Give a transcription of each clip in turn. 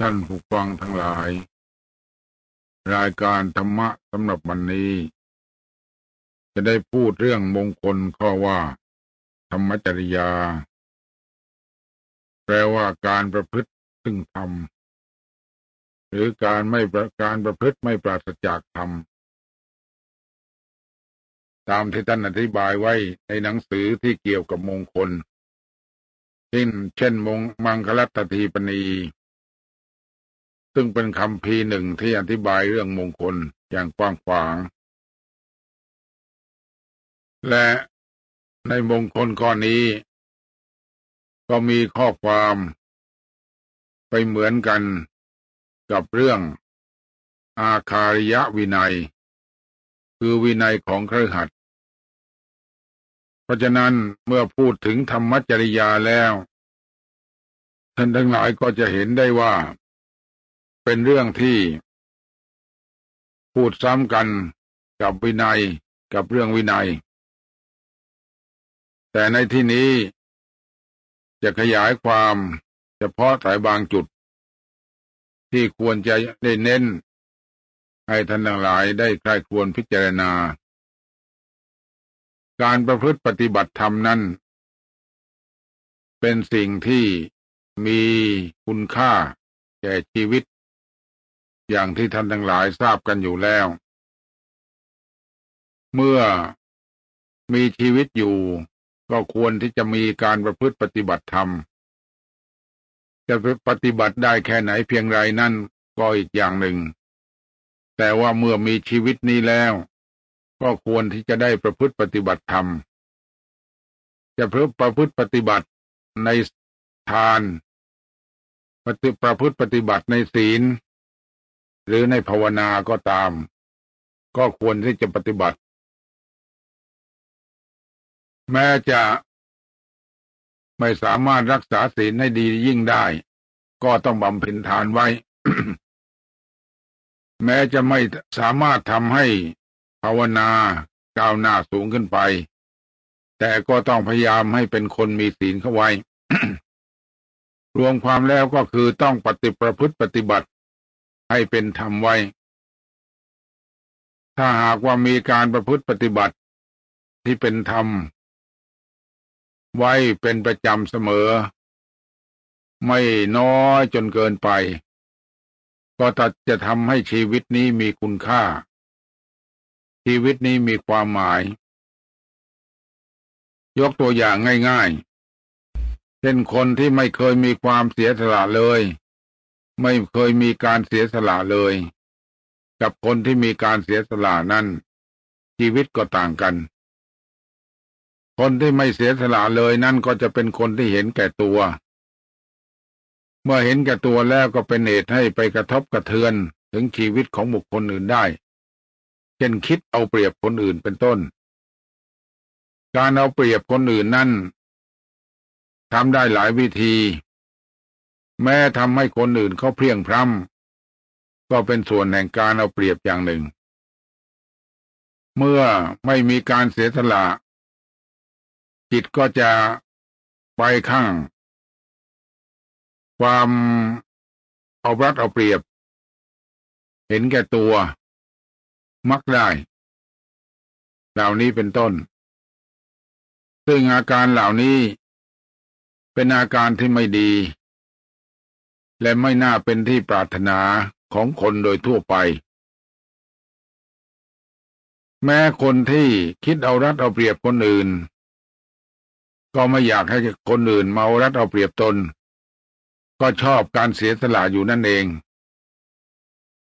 ท่านผู้ฟังทั้งหลาย รายการธรรมะสำหรับวันนี้ จะได้พูดเรื่องมงคลข้อว่า ธรรมจริยา แปลว่าการประพฤติซึ่งธรรม หรือการไม่ประการประพฤติไม่ปราศจากธรรม ตามที่ท่านอธิบายไว้ในหนังสือที่เกี่ยวกับมงคล เช่น เช่นมงมังคลัตทีปณี ซึ่งเป็นคำพีหนึ่งที่อธิบายเรื่องมงคลอย่างกว้างขวาง และในมงคลข้อนี้ ก็มีข้อความไปเหมือนกันกับเรื่องอาคาริยวินัย คือวินัยของเครือขัดเพราะฉะนั้นเมื่อพูดถึงธรรมจริยาแล้ว ท่านทั้งหลายก็จะเห็นได้ว่า เป็นเรื่องที่พูดซ้ำกันกับวินัยกับเรื่องวินัย แต่ในที่นี้จะขยายความเฉพาะแต่บางจุด ที่ควรจะได้เน้น ให้ท่านทั้งหลายได้ใคร่ควรพิจารณา การประพฤติปฏิบัติธรรมนั้น เป็นสิ่งที่มีคุณค่าแก่ชีวิต อย่างที่ท่านทั้งหลายทราบกันอยู่แล้ว เมื่อมีชีวิตอยู่ ก็ควรที่จะมีการประพฤติปฏิบัติธรรม จะปฏิบัติได้แค่ไหนเพียงไรนั่นก็อีกอย่างหนึ่ง แต่ว่าเมื่อมีชีวิตนี้แล้ว ก็ควรที่จะได้ประพฤติปฏิบัติธรรม จะเพื่อประพฤติปฏิบัติในทาน ปฏิประพฤติปฏิบัติในศีล หรือในภาวนาก็ตาม ก็ควรที่จะปฏิบัติ แม้จะไม่สามารถรักษาศีลให้ดียิ่งได้ ก็ต้องบำเพ็ญทานไว้ แม้จะไม่สามารถทำให้ภาวนาก้าวหน้าสูงขึ้นไป แต่ก็ต้องพยายามให้เป็นคนมีศีลเข้าไว้ รวมความแล้วก็คือต้องปฏิประพฤติปฏิบัติ ให้เป็นธรรมไว้ ถ้าหากว่ามีการประพฤติปฏิบัติที่เป็นธรรม ไว้เป็นประจำเสมอ ไม่น้อยจนเกินไป ก็จะทำให้ชีวิตนี้มีคุณค่า ชีวิตนี้มีความหมาย ยกตัวอย่างง่าย ๆ เช่นคนที่ไม่เคยมีความเสียสละเลย ไม่เคยมีการเสียสละเลย กับคนที่มีการเสียสละนั้นชีวิตก็ต่างกัน คนที่ไม่เสียสละเลยนั่นก็จะเป็นคนที่เห็นแก่ตัว เมื่อเห็นแก่ตัวแล้วก็เป็นเหตุให้ไปกระทบกระเทือนถึงชีวิตของบุคคลอื่นได้ เช่นคิดเอาเปรียบคนอื่นเป็นต้น การเอาเปรียบคนอื่นนั่นทำได้หลายวิธี แม้ทำให้คนอื่นเขาเพียงพร้ำก็เป็นส่วนแห่งการเอาเปรียบอย่างหนึ่ง เมื่อไม่มีการเสียสละ จิตก็จะไปข้าง ความเอารัดเอาเปรียบ เห็นแก่ตัว มักได้เหล่านี้เป็นต้น ซึ่งอาการเหล่านี้เป็นอาการที่ไม่ดี และไม่น่าเป็นที่ปรารถนาของคนโดยทั่วไป แม้คนที่คิดเอารัดเอาเปรียบคนอื่น ก็ไม่อยากให้คนอื่นมาเอารัดเอาเปรียบตน ก็ชอบการเสียสละอยู่นั่นเอง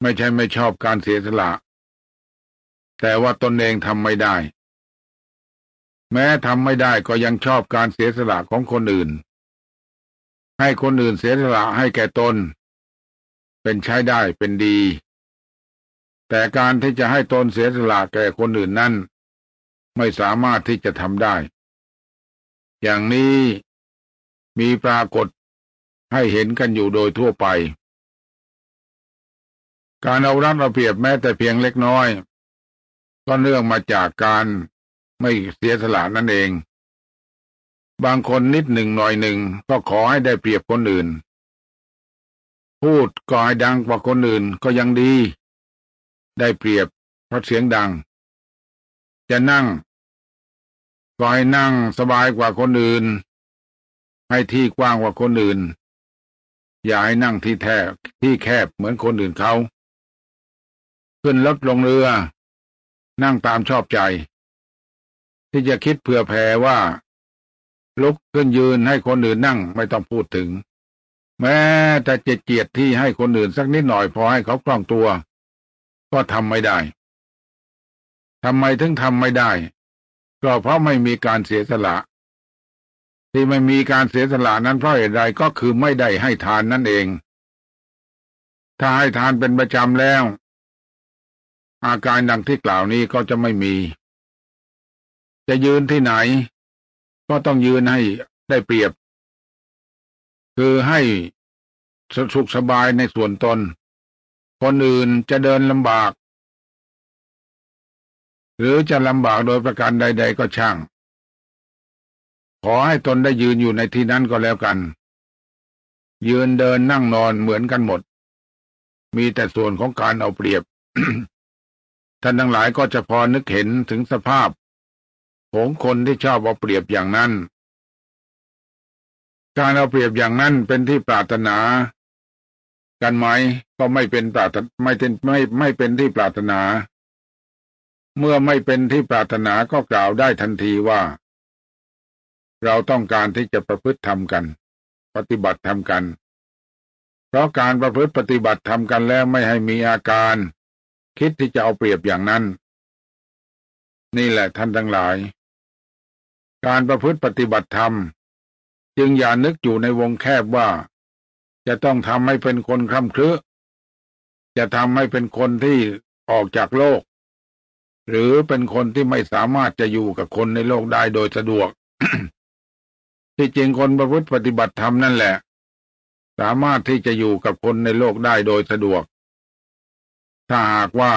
ไม่ใช่ไม่ชอบการเสียสละ แต่ว่าตนเองทำไม่ได้ แม้ทำไม่ได้ก็ยังชอบการเสียสละของคนอื่น ให้คนอื่นเสียสละให้แก่ตน เป็นใช้ได้เป็นดี แต่การที่จะให้ตนเสียสละแก่คนอื่นนั้นไม่สามารถที่จะทำได้ อย่างนี้มีปรากฏให้เห็นกันอยู่โดยทั่วไป การเอารัดเอาเปรียบแม้แต่เพียงเล็กน้อย ก็เนื่องมาจากการไม่เสียสละนั่นเอง บางคนนิดหนึ่งหน่อยหนึ่งก็ขอให้ได้เปรียบคนอื่น พูดก็ให้ดังกว่าคนอื่นก็ยังดี ได้เปรียบเพราะเสียงดัง จะนั่งก็ให้นั่งสบายกว่าคนอื่น ให้ที่กว้างกว่าคนอื่น อย่าให้นั่งที่แทบที่แคบเหมือนคนอื่นเขา ขึ้นรถลงเรือ นั่งตามชอบใจ ที่จะคิดเผื่อแผ่ว่า ลุกขึ้นยืนให้คนอื่นนั่งไม่ต้องพูดถึง แม้แต่เจเจียดที่ให้คนอื่นสักนิดหน่อยพอให้เขาคล่องตัว ก็ทำไม่ได้ทำไมถึงทำไม่ได้ ก็เพราะไม่มีการเสียสละ ที่ไม่มีการเสียสละนั้นเพราะเหตุใดก็คือไม่ได้ให้ทานนั่นเอง ถ้าให้ทานเป็นประจำแล้ว อาการดังที่กล่าวนี้ก็จะไม่มี จะยืนที่ไหน ก็ต้องยืนให้ได้เปรียบ คือให้สุขสบายในส่วนตน คนอื่นจะเดินลำบาก หรือจะลำบากโดยประการใด ๆ ก็ช่าง ขอให้ตนได้ยืนอยู่ในที่นั้นก็แล้วกัน ยืนเดินนั่งนอนเหมือนกันหมด มีแต่ส่วนของการเอาเปรียบท่านทั้งหลายก็จะพอนึกเห็นถึงสภาพ ของคนที่ชอบเอาเปรียบอย่างนั้น การเอาเปรียบอย่างนั้นเป็นที่ปรารถนา กันไหมก็ไม่เป็นปรารถไม่เป็นไม่ไม่เป็นที่ปรารถนา เมื่อไม่เป็นที่ปรารถนาก็กล่าวได้ทันทีว่า เราต้องการที่จะประพฤติธรรมกัน ปฏิบัติธรรมกัน เพราะการประพฤติปฏิบัติธรรมกันแล้วไม่ให้มีอาการ คิดที่จะเอาเปรียบอย่างนั้นนี่แหละท่านทั้งหลาย การประพฤติปฏิบัติธรรม จึงอย่านึกอยู่ในวงแคบว่า จะต้องทำให้เป็นคนคร่ำครึจะทำให้เป็นคนที่ออกจากโลก หรือเป็นคนที่ไม่สามารถจะอยู่กับคนในโลกได้โดยสะดวก ที่จริงคนประพฤติปฏิบัติธรรมนั่นแหละ สามารถที่จะอยู่กับคนในโลกได้โดยสะดวก ถ้าหากว่า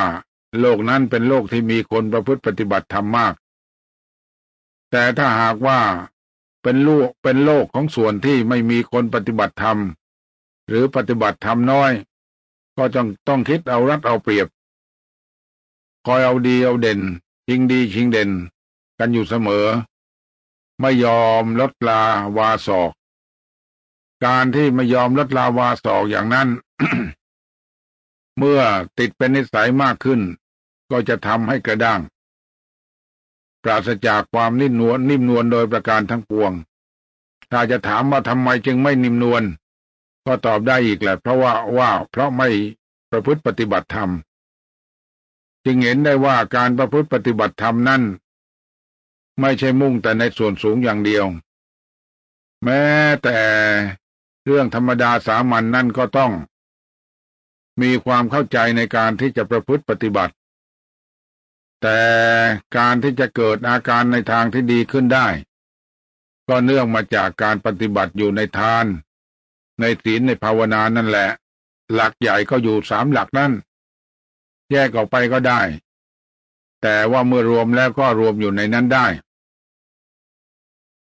โลกนั้นเป็นโลกที่มีคนประพฤติปฏิบัติธรรมมาก แต่ถ้าหากว่าเป็นโลกเป็นโลกของส่วนที่ไม่มีคนปฏิบัติธรรม หรือปฏิบัติธรรมน้อย ก็ต้องต้องคิดเอารัดเอาเปรียบ คอยเอาดีเอาเด่น ชิงดีชิงเด่น กันอยู่เสมอ ไม่ยอมลดลาวาศอก การที่ไม่ยอมลดลาวาศอกอย่างนั้น เมื่อติดเป็นนิสัยมากขึ้น ก็จะทำให้กระด้าง ราศจากความนิ่มนวลนิ่มนวลโดยประการทั้งปวง ถ้าจะถามว่าทำไมจึงไม่นิ่มนวลก็ตอบได้อีกแหละเพราะว่าว่าเพราะไม่ประพฤติปฏิบัติธรรม จึงเห็นได้ว่าการประพฤติปฏิบัติธรรมนั้นไม่ใช่มุ่งแต่ในส่วนสูงอย่างเดียว แม้แต่เรื่องธรรมดาสามัญนนั่นก็ต้อง มีความเข้าใจในการที่จะประพฤติปฏิบัติ แต่การที่จะเกิดอาการในทางที่ดีขึ้นได้ ก็เนื่องมาจากการปฏิบัติอยู่ในทาน ในศีลในภาวนานั่นแหละ หลักใหญ่ก็อยู่สามหลักนั่นแยกออกไปก็ได้ แต่ว่าเมื่อรวมแล้วก็รวมอยู่ในนั้นได้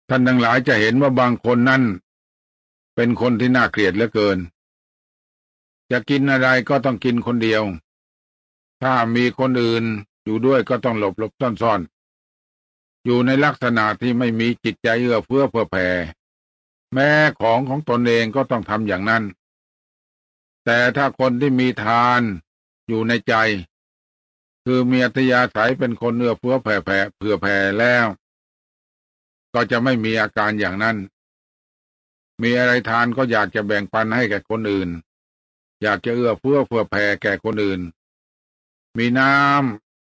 ท่านทั้งหลายจะเห็นว่าบางคนนั้นเป็นคนที่น่าเกลียดเหลือเกิน จะกินอะไรก็ต้องกินคนเดียว ถ้ามีคนอื่น อยู่ด้วยก็ต้องหลบหลบซ่อนซ่อนอยู่ในลักษณะที่ไม่มีจิตใจเอื้อเฟื้อเผื่อแผ่ แม้ของของตนเองก็ต้องทำอย่างนั้น แต่ถ้าคนที่มีทานอยู่ในใจ คือมีอัตยาศัยเป็นคนเนื้อเฟื้อแผ่แผ่เผื่อแผ่แล้ว ก็จะไม่มีอาการอย่างนั้น มีอะไรทานก็อยากจะแบ่งปันให้แก่คนอื่น อยากจะเอื้อเฟื้อเผื่อแผ่แก่คนอื่น มีน้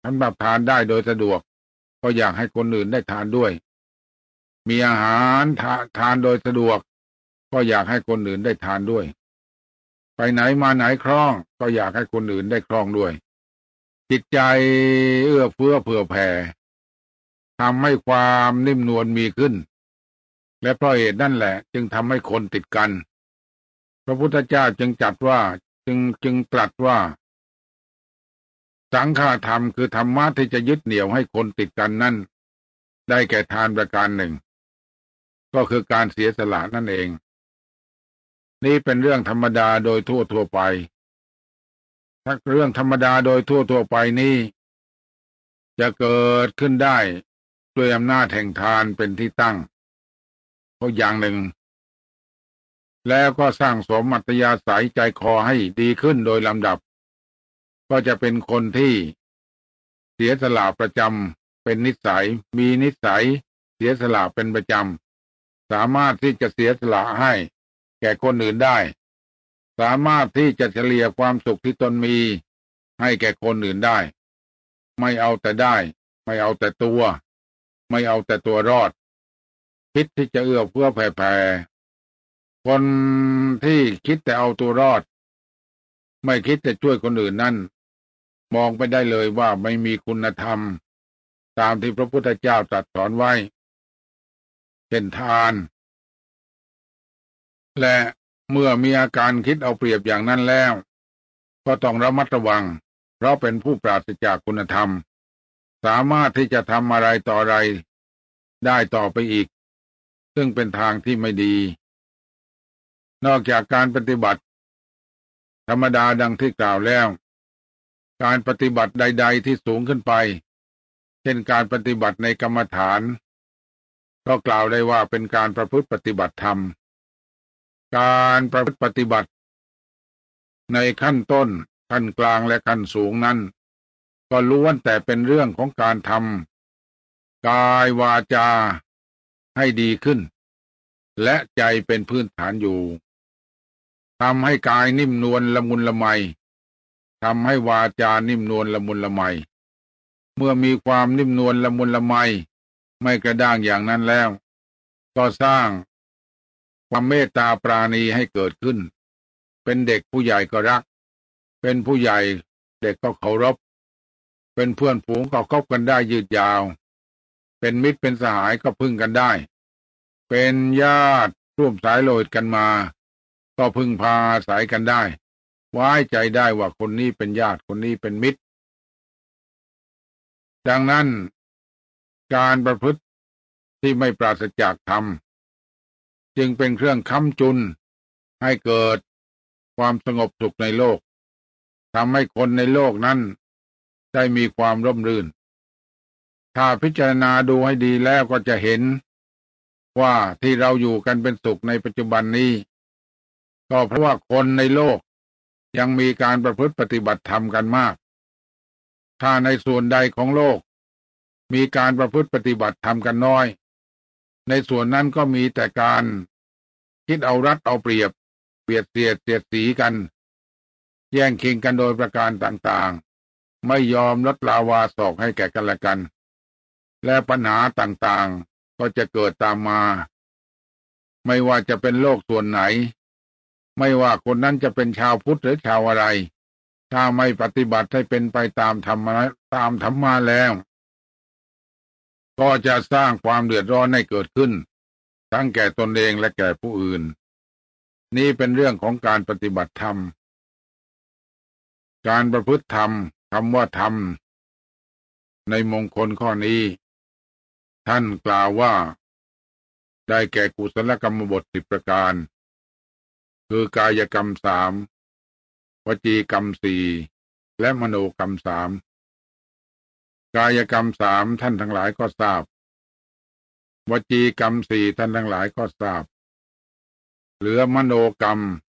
ำทำแบบทานได้โดยสะดวก ก็อยากให้คนอื่นได้ทานด้วย มีอาหารทาทานโดยสะดวก ก็อยากให้คนอื่นได้ทานด้วย ไปไหนมาไหนคล่อง ก็อยากให้คนอื่นได้คล่องด้วย จิตใจเอื้อเฟื้อเผื่อแผ่ทำให้ความนิ่มนวลมีขึ้น และเพราะเหตุนั่นแหละ จึงทำให้คนติดกัน พระพุทธเจ้าจึงจัดว่าจึงจึงตรัสว่า สังฆาธรรมคือธรรมะที่จะยึดเหนี่ยวให้คนติดกันนั่น ได้แก่ทานประการหนึ่ง ก็คือการเสียสละนั่นเอง นี่เป็นเรื่องธรรมดาโดยทั่วทั่วไป ถ้าเรื่องธรรมดาโดยทั่วทั่วไปนี้จะเกิดขึ้นได้ด้วยอำนาจแห่งทานเป็นที่ตั้งเพราะอย่างหนึ่ง แล้วก็สร้างสมมัตยาสายใจคอให้ดีขึ้นโดยลำดับ ก็จะเป็นคนที่เสียสละประจำเป็นนิสัย มีนิสัย เสียสละเป็นประจำสามารถที่จะเสียสละให้ แก่คนอื่นได้ สามารถที่จะเฉลี่ยความสุขที่ตนมี ให้แก่คนอื่นได้ ไม่เอาแต่ได้ ไม่เอาแต่ตัว ไม่เอาแต่ตัวรอด คิดที่จะเอื้อเพื่อแผ่แผ่คนที่คิดแต่เอาตัวรอด ไม่คิดจะช่วยคนอื่นนั่น มองไปได้เลยว่าไม่มีคุณธรรม ตามที่พระพุทธเจ้าตรัสสอนไว้ เช่นทาน และเมื่อมีอาการคิดเอาเปรียบอย่างนั้นแล้ว ก็ต้องระมัดระวัง เพราะเป็นผู้ปราศจากคุณธรรม สามารถที่จะทำอะไรต่ออะไร ได้ต่อไปอีก ซึ่งเป็นทางที่ไม่ดี นอกจากการปฏิบัติ ธรรมดาดังที่กล่าวแล้ว การปฏิบัติใด ๆ ที่สูงขึ้นไป เช่นการปฏิบัติในกรรมฐาน ก็กล่าวได้ว่าเป็นการประพฤติปฏิบัติธรรม การประพฤติปฏิบัติ ในขั้นต้น ขั้นกลางและขั้นสูงนั้น ก็ล้วนแต่เป็นเรื่องของการทำกายวาจาให้ดีขึ้น และใจเป็นพื้นฐานอยู่ทำให้กายนิ่มนวลละมุนละไม ทำให้วาจานิ่มนวลละมุนละไม เมื่อมีความนิ่มนวลละมุนละไม ไม่กระด้างอย่างนั้นแล้ว ก็สร้างความเมตตาปราณีให้เกิดขึ้น เป็นเด็กผู้ใหญ่ก็รัก เป็นผู้ใหญ่เด็กก็เคารพ เป็นเพื่อนฝูงก็คบกันได้ยืดยาว เป็นมิตรเป็นสหายก็พึ่งกันได้ เป็นญาติร่วมสายโลดกันมา ก็พึ่งพาสายกันได้ ไว้ใจได้ว่าคนนี้เป็นญาติคนนี้เป็นมิตร ดังนั้นการประพฤติที่ไม่ปราศจากธรรม จึงเป็นเครื่องค้ำจุน ให้เกิดความสงบสุขในโลกทำให้คนในโลกนั้น ได้มีความร่มรื่น ถ้าพิจารณาดูให้ดีแล้วก็จะเห็น ว่าที่เราอยู่กันเป็นสุขในปัจจุบันนี้ ก็เพราะว่าคนในโลก ยังมีการประพฤติปฏิบัติธรรมกันมาก ถ้าในส่วนใดของโลก มีการประพฤติปฏิบัติธรรมกันน้อย ในส่วนนั้นก็มีแต่การคิดเอารัดเอาเปรียบ เบียดเสียดเสียดสีกัน แย่งคิงกันโดยประการต่างๆ ไม่ยอมลดลาวาศอกให้แก่กันและกัน และปัญหาต่างๆก็จะเกิดตามมา ไม่ว่าจะเป็นโลกส่วนไหน ไม่ว่าคนนั้นจะเป็นชาวพุทธหรือชาวอะไร ถ้าไม่ปฏิบัติให้เป็นไปตามธรรมะตามธรรมาแล้ว ก็จะสร้างความเดือดร้อนให้เกิดขึ้น ทั้งแก่ตนเองและแก่ผู้อื่น นี่เป็นเรื่องของการปฏิบัติธรรม การประพฤติธรรมคำว่าธรรม ในมงคลข้อนี้ ท่านกล่าวว่า ได้แก่กุศลกรรมบทสิบประการ คือกายกรรมสามวจีกรรมสี่และมโนกรรมสามกายกรรมสามท่านทั้งหลายก็ทราบวจีกรรมสี่ท่านทั้งหลายก็ทราบ เหลือมโนกรรม